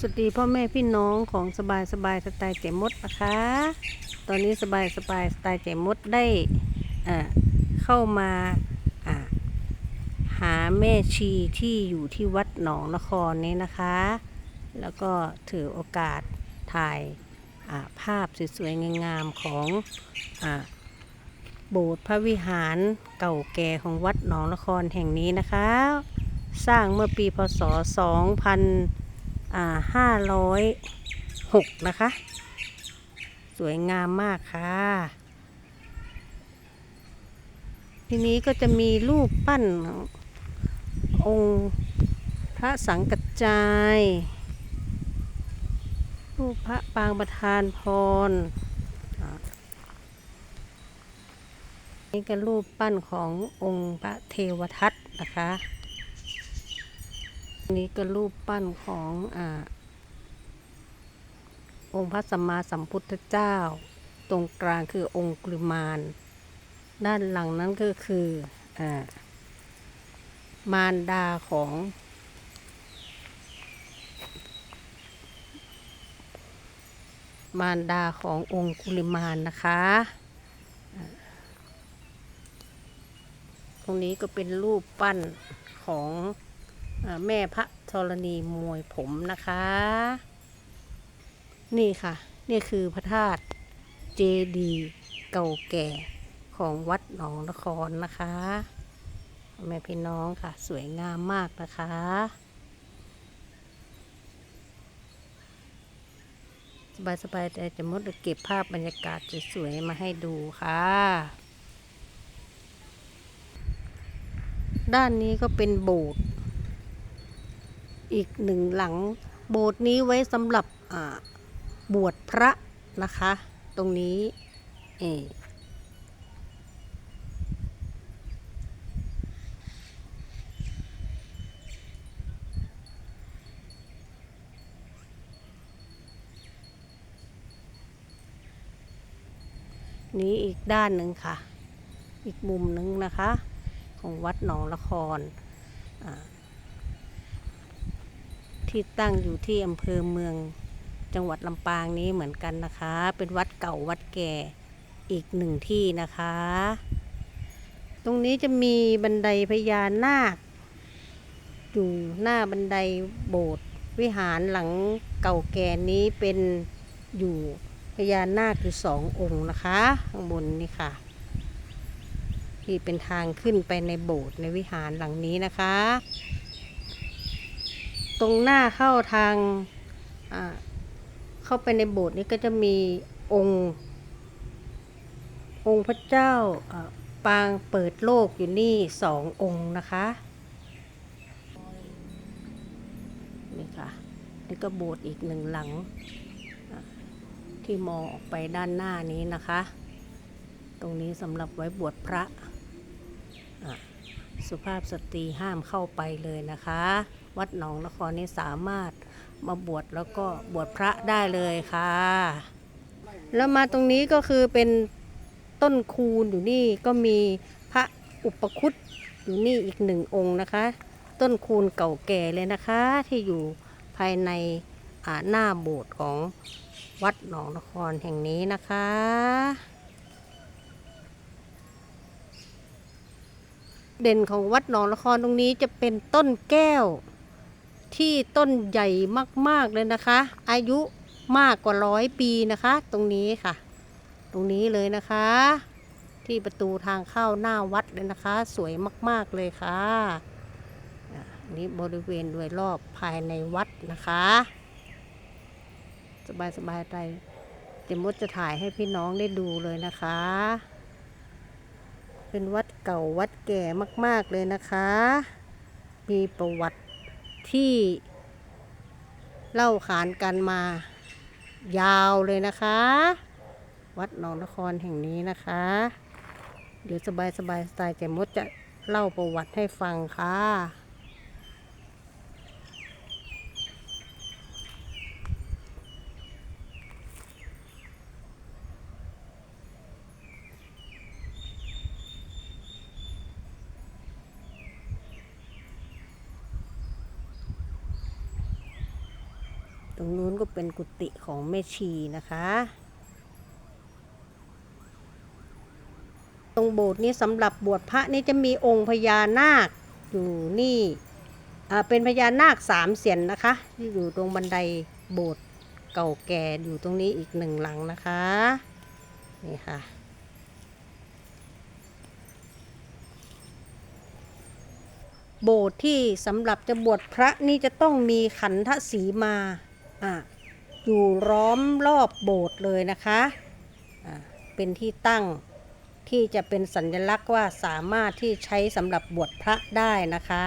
สวัสดีพ่อแม่พี่น้องของสบายสบายสไตล์เจมดนะคะ ตอนนี้สบายสบายสไตล์เจมดได้เข้ามาหาแม่ชีที่อยู่ที่วัดหนองนครนี้นะคะ แล้วก็ถือโอกาสถ่ายาภาพสวยๆงามๆของอโบสถ์พระวิหารเก่าแก่ของวัดหนองนครแห่งนี้นะคะ สร้างเมื่อปีพศ 2000 อ่าห้าร้อยหกนะคะ สวยงามมากค่ะ ทีนี้ก็จะมีรูปปั้นองค์พระสังกัจจาย รูปพระปางประธานพรนี่ก็รูปปั้นขององค์พระเทวทัตนะคะ นี่ก็รูปปั้นของอองค์พระสัมมาสัมพุทธเจ้า ตรงกลางคือองค์กฤมาน ด้านหลังนั้นก็คืออมารดาของมารดาขององค์กุลิมานนะคะ ตรงนี้ก็เป็นรูปปั้นของ แม่พระธรณีมวยผมนะคะ นี่ค่ะ นี่คือพระธาตุเจดีเก่าแก่ของวัดหนองนครนะคะ แม่พี่น้องค่ะ สวยงามมากนะคะสบายๆแต่จะมดเก็บภาพบรรยากาศสวยๆมาให้ดูค่ะ ด้านนี้ก็เป็นโบสถ์ อีกหนึ่งหลังโบสถ์นี้ไว้สำหรับบวชพระนะคะ ตรงนี้เอนี้อีกด้านหนึ่งค่ะ อีกมุมหนึ่งนะคะ ของวัดหนองละครอ่า ที่ตั้งอยู่ที่อำเภอเมืองจังหวัดลำปางนี้เหมือนกันนะคะ เป็นวัดเก่าวัดแก่อีกหนึ่งที่นะคะ ตรงนี้จะมีบันไดพญานาคอยู่หน้าบันไดโบสถ์วิหารหลังเก่าแก่นี้เป็นอยู่พญานาคอยู่สององค์นะคะ ข้างบนนี่ค่ะ ที่เป็นทางขึ้นไปในโบสถ์ในวิหารหลังนี้นะคะ ตรงหน้าเข้าทางเข้าไปในโบสถ์นี้ก็จะมีองค์ องค์พระเจ้าปางเปิดโลกอยู่นี่สององค์นะคะนี่ค่ะนี่ก็โบสถ์อีกหนึ่งหลัง ที่มองออกไปด้านหน้านี้นะคะ ตรงนี้สำหรับไว้บวชพระ สุภาพสตรีห้ามเข้าไปเลยนะคะ วัดหนองนครนี่สามารถมาบวชแล้วก็บวชพระได้เลยค่ะ แล้วมาตรงนี้ก็คือเป็นต้นคูณอยู่นี่ก็มีพระอุปคุตอยู่นี่อีกหนึ่งองค์นะคะ ต้นคูณเก่าแก่เลยนะคะที่อยู่ภายในหน้าโบสถ์ของวัดหนองนครแห่งนี้นะคะ เด่นของวัดหนองนครตรงนี้จะเป็นต้นแก้ว ที่ต้นใหญ่มาก ๆ เลยนะคะ อายุมากกว่าร้อยปีนะคะ ตรงนี้ค่ะ ตรงนี้เลยนะคะ ที่ประตูทางเข้าหน้าวัดเลยนะคะ สวยมาก ๆ เลยค่ะอะนี่บริเวณโดยรอบภายในวัดนะคะ สบายๆใจเจมดจะถ่ายให้พี่น้องได้ดูเลยนะคะ เป็นวัดเก่าวัดแก่มาก ๆ เลยนะคะ มีประวัติ ที่เล่าขานกันมายาวเลยนะคะ วัดหนองนครแห่งนี้นะคะ เดี๋ยวสบายสบายสไตล์แจมดจะเล่าประวัติให้ฟังค่ะ ส ตรงนู้นก็ เป็นกุฏิของแม่ชีนะคะ ตรงโบสถ์นี้สำหรับบวชพระนี่จะมีองค์พญานาคอยู่นี่เป็นพญานาคสามเสียนนะคะที่อยู่ตรงบันไดโบสถ์เก่าแก่อยู่ตรงนี้อีกหนึ่งหลังนะคะนี่ค่ะโบสถ์ที่สำหรับจะบวชพระนี่จะต้องมีขันธสีมาอะ อยู่ล้อมรอบโบสถ์เลยนะคะะเป็นที่ตั้งที่จะเป็นสัญลักษณ์ว่าสามารถที่ใช้สำหรับบวชพระได้นะคะ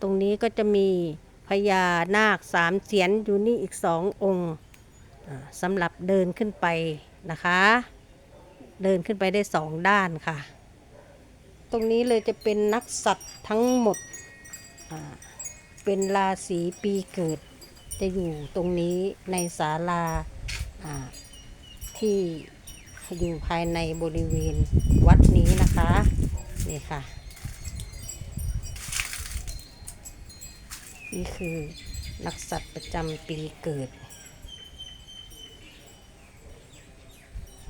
ตรงนี้ก็จะมีพญานาคสามเสียนอยู่นี่อีกสององค์สำหรับเดินขึ้นไปนะคะ เดินขึ้นไปได้สองด้านค่ะ ตรงนี้เลยจะเป็นนักสัตว์ทั้งหมด เป็นราศีปีเกิด จะอยู่ตรงนี้ในศาลาที่อยู่ภายในบริเวณวัดนี้นะคะนี่ค่ะ นี่คือนักสัตว์ประจำปีเกิด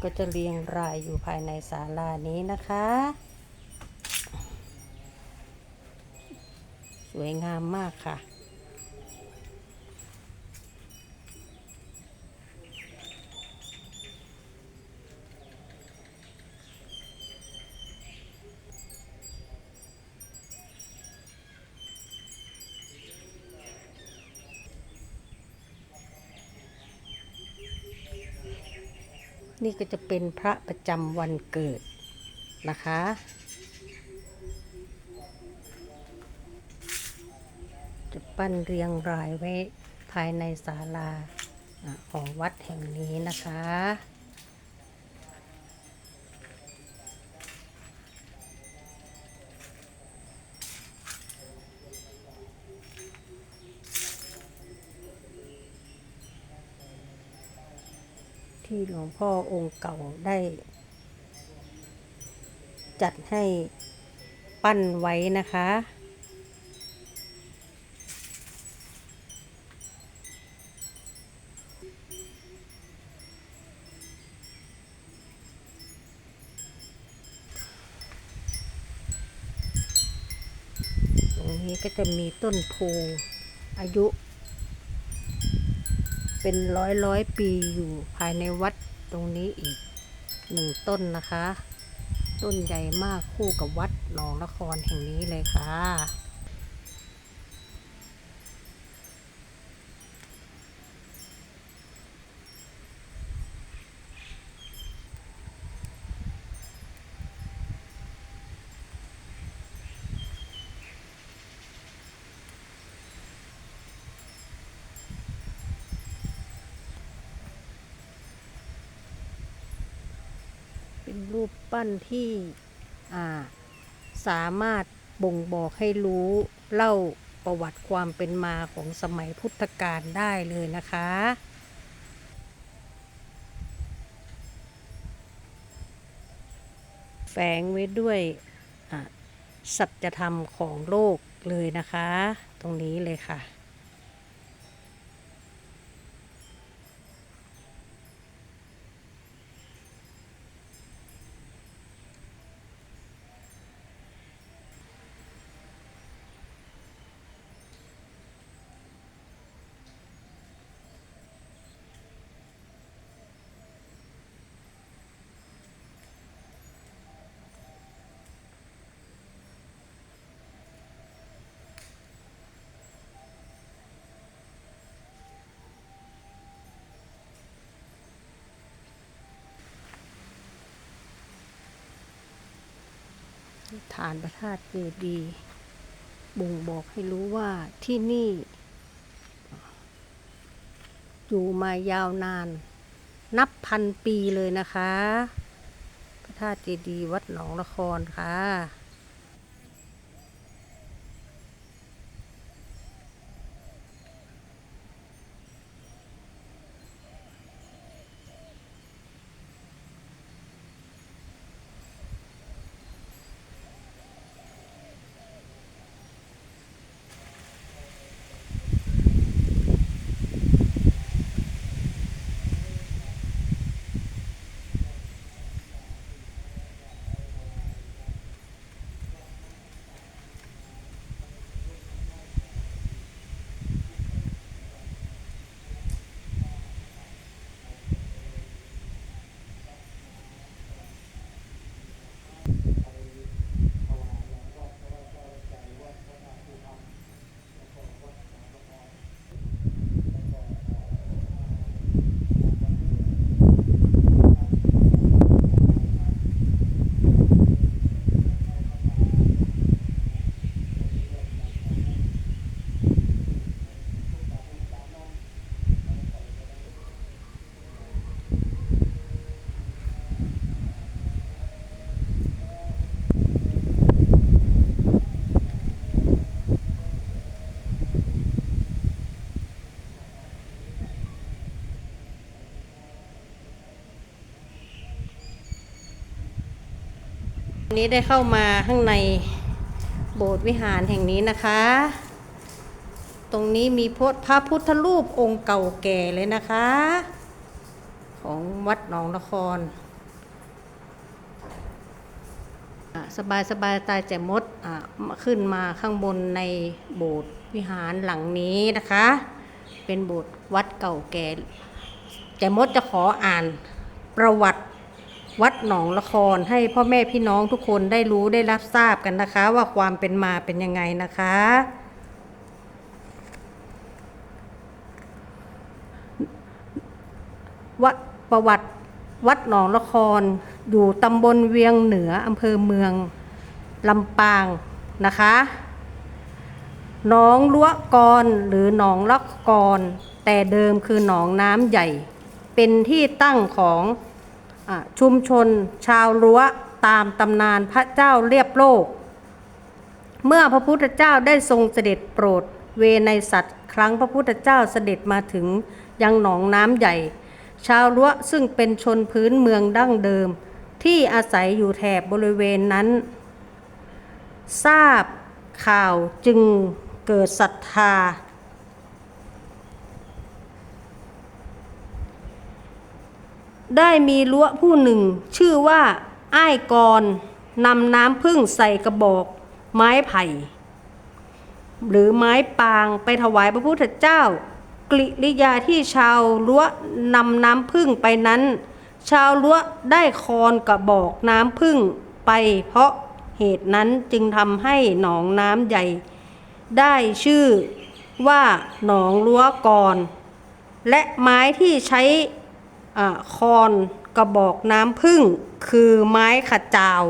ก็จะเรียงรายอยู่ภายในศาลานี้นะคะ สวยงามมากค่ะ นี่ก็จะเป็นพระประจำวันเกิดนะคะ จะ ปั้นเรียงรายไว้ภายในศาลาของวัดแห่งนี้นะคะ ที่หลวงพ่อองค์เก่าได้ จัดให้ปั้นไว้นะคะ นี้ก็จะมีต้นโพอายุ เป็นร้อยร้อยปีอยู่ภายในวัดตรงนี้อีกหนึ่งต้นนะคะ ต้นใหญ่มากคู่กับวัดหนองนครแห่งนี้เลยค่ะ เป็นรูปปั้นที่สามารถบ่งบอกให้รู้เล่าประวัติความเป็นมาของสมัยพุทธกาลได้เลยนะคะแฝงไว้ด้วยสัจธรรมของโลกเลยนะคะ ตรงนี้เลยค่ะ ฐานพระธาตุเจดีย์บ่งบอกให้รู้ว่าที่นี่ อยู่มายาวนาน นับพันปีเลยนะคะ พระธาตุเจดีย์วัดหนองละครค่ะ นนี้ได้เข้ามาข้างในโบสถ์วิหารแห่งนี้นะคะ ตรงนี้มีพระพุทธรูปองค์เก่าแก่เลยนะคะ ของวัดหนองนครสบายสบายตายแจ่มดอะมาขึ้นมาข้างบนในโบสถ์วิหารหลังนี้นะคะ เป็นโบสถ์วัดเก่าแก่แจ่มดจะขออ่านประวัติ วัดหนองละครให้พ่อแม่พี่น้องทุกคนได้รู้ได้รับทราบกันนะคะ ว่าความเป็นมาเป็นยังไงนะคะ วัดประวัติวัดหนองละครอยู่ตำบลเวียงเหนืออำเภอเมืองลำปางนะคะหนองล้วกรหรือหนองละกรแต่เดิมคือหนองน้ำใหญ่ เป็นที่ตั้งของ ชุมชนชาวรั้วตามตำนานพระเจ้าเรียบโลก เมื่อพระพุทธเจ้าได้ทรงเสด็จโปรดเวไนสัตว์ ครั้งพระพุทธเจ้าเสด็จมาถึงยังหนองน้ำใหญ่ ชาวรั้วซึ่งเป็นชนพื้นเมืองดั้งเดิม ที่อาศัยอยู่แถบบริเวณนั้น ทราบข่าวจึงเกิดศรัทธา ได้มีล้ว ผู้หนึ่ง ชื่อว่า อ้ายกรนำน้ำพึ่งใส่กระบอก ไม้ไผ่ หรือไม้ปางไปถวายพระพุทธเจ้ากริริยาที่ชาวล้ว นำน้ำพึ่งไปนั้น ชาวล้วได้คอนกระบอกน้ำพึ่งไป เพราะเหตุนั้นจึงทำให้หนองน้ำใหญ่ ได้ชื่อว่าหนองล้วกรและไม้ที่ใช้ คอนกระบอกน้ำพึ่งคือไม้ขจาว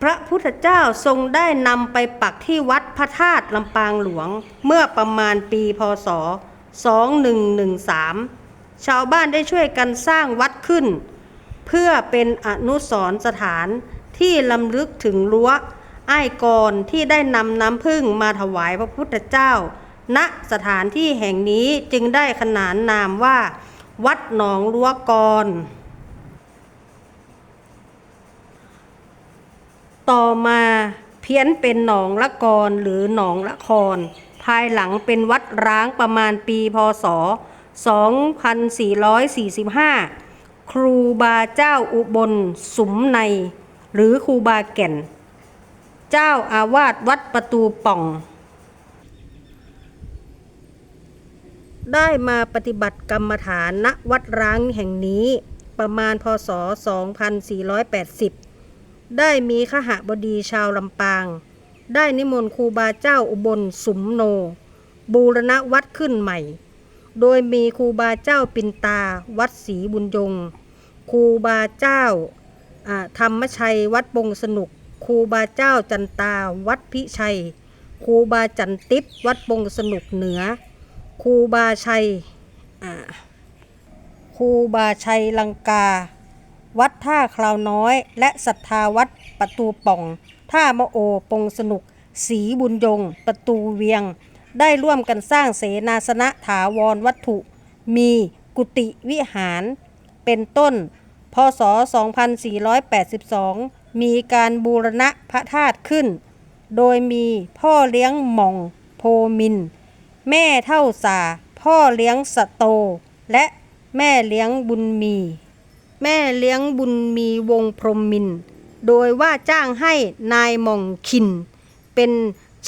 พระพุทธเจ้าทรงได้นำไปปักที่วัดพระธาตุลำปางหลวง เมื่อประมาณปีพศ 2113 ชาวบ้านได้ช่วยกันสร้างวัดขึ้น เพื่อเป็นอนุสรสถานที่ลำลึกถึงรั้วอ้ายกรที่ได้นำน้ำพึ่งมาถวายพระพุทธเจ้า ณสถานที่แห่งนี้จึงได้ขนานนามว่า วัดหนองรั้วกร ต่อมาเพี้ยนเป็นหนองละกรหรือหนองละคร ภายหลังเป็นวัดร้างประมาณปีพศ 2445 ครูบาเจ้าอุบลสุมใน หรือครูบาแก่น เจ้าอาวาสวัดประตูป่อง ได้มาปฏิบัติกรรมฐานณวัดร้างแห่งนี้ประมาณพศ 2480 ได้มีขหบดีชาวลำปาง ได้นิมนต์ครูบาเจ้าอุบลสุมโน บูรณะวัดขึ้นใหม่ โดยมีครูบาเจ้าปินตาวัดศรีบุญยงครูบาเจ้าอ่าธรรมชัยวัดปงสนุกครูบาเจ้าจันตาวัดพิชัยครูบาจันติปวัดปงสนุกเหนือ ครูบาชัยครูบาชัยลังกา วัดท่าคราวน้อย และศรัทธาวัดประตูป่อง ท่ามะโอปงสนุกศรีบุญยง ประตูเวียง ได้ร่วมกันสร้างเสนาสนะถาวรวัตถุ มีกุฏิวิหาร เป็นต้น พศ 2482 มีการบูรณะพระธาตุขึ้น โดยมีพ่อเลี้ยงหม่องโพมิน แม่เท่าสา พ่อเลี้ยงสโต และแม่เลี้ยงบุญมี แม่เลี้ยงบุญมีวงพรหมมิน โดยว่าจ้างให้นายมองคิน เป็น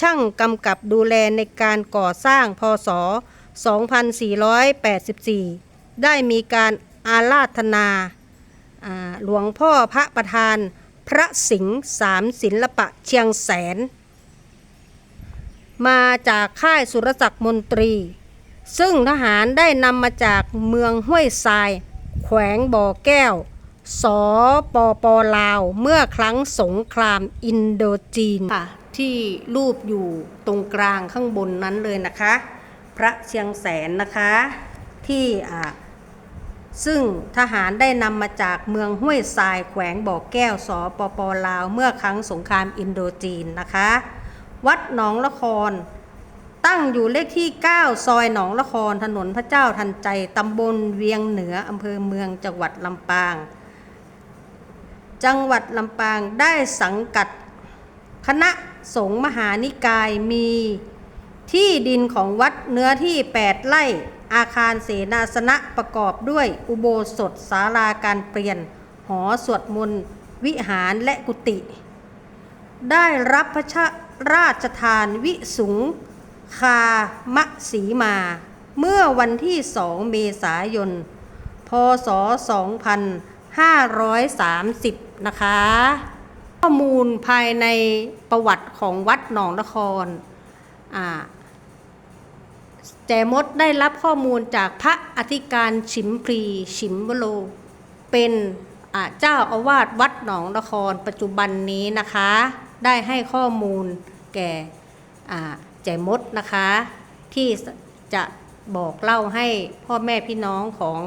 ช่างกำกับดูแลในการก่อสร้างพศ 2484 ได้มีการอาราธนาอ่าหลวงพ่อพระประธาน พระสิงห์สามศิลปะเชียงแสน มาจากค่ายสุรศักดิ์มนตรี ซึ่งทหารได้นำมาจากเมืองห้วยทราย แขวงบ่อแก้ว สปปลาว เมื่อครั้งสงครามอินโดจีนค่ะที่รูปอยู่ตรงกลางข้างบนนั้นเลยนะคะ พระเชียงแสนนะคะที่อ่าซึ่งทหารได้นำมาจากเมืองห้วยทรายแขวงบ่อแก้วสปปลาว เมื่อครั้งสงครามอินโดจีนนะคะ วัดหนองละคร ตั้งอยู่เลขที่ 9 ซอยหนองละครถนนพระเจ้าทันใจตำบลเวียงเหนืออำเภอเมืองจังหวัดลำปาง จังหวัดลำปางได้สังกัด คณะสงฆ์มหานิกายมีที่ดินของวัดเนื้อที่ 8 ไร่อาคารเสนาสนะประกอบด้วยอุโบสถศาลาการเปลี่ยน หอสวดมนต์ วิหารและกุฏิได้รับพระช ราชทานวิสุงคามสีมา เมื่อวันที่ 2 เมษายน พศ 2530 นะคะ ข้อมูลภายในประวัติของวัดหนองนครอ่าแจมดได้รับข้อมูลจากพระอธิการฉิมพรีฉิมวโล เป็นเจ้าอาวาสวัดหนองนครปัจจุบันนี้นะคะ ได้ให้ข้อมูล แก่ใจมดนะคะ ที่จะบอกเล่าให้พ่อแม่พี่น้องของ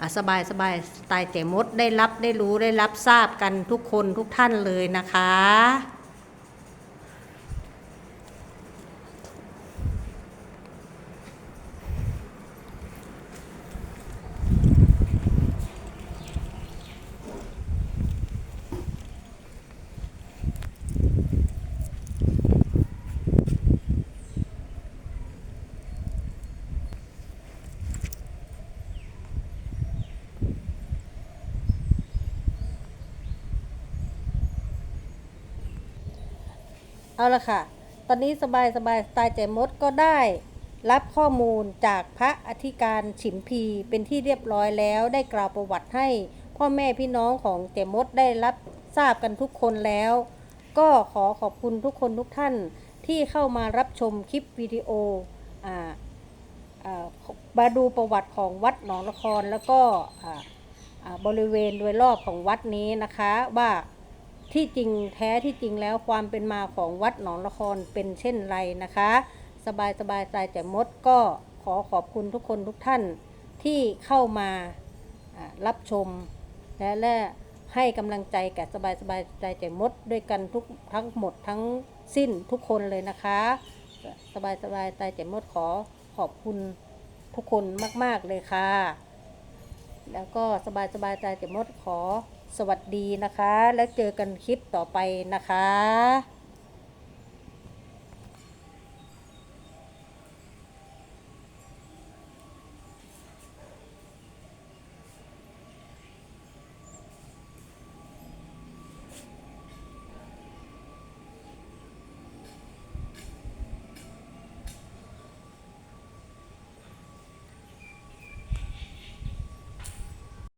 อสบายสบายสไตล์เจมดได้รับได้รู้ได้รับทราบกันทุกคนทุกท่านเลยนะคะ เอาละค่ะ ตอนนี้สบายสบายสไตล์ใจมดก็ได้รับข้อมูลจากพระอธิการฉิมพีเป็นที่เรียบร้อยแล้วได้กล่าวประวัติให้ พ่อแม่พี่น้องของเจมดได้รับทราบกันทุกคนแล้ว ก็ขอขอบคุณทุกคนทุกท่านที่เข้ามารับชมคลิปวิดีโอมาดูประวัติของวัดหนองละครแล้วก็บริเวณโดยรอบของวัดนี้นะคะว่า ที่จริงแท้ที่จริงแล้วความเป็นมาของวัดหนองละครเป็นเช่นไรนะคะ สบายสบายใจแต่มดก็ขอขอบคุณทุกคนทุกท่านที่เข้ามารับชม และและให้กำลังใจแก่สบายสบายใจแต่มดด้วยกันทุกทั้งหมดทั้งสิ้นทุกคนเลยนะคะ สบายสบายใจแต่มดขอขอบคุณทุกคนมาก ๆ เลยค่ะ แล้วก็สบายสบายใจแต่มดขอ สวัสดีนะคะ แล้วเจอกันคลิปต่อไปนะคะ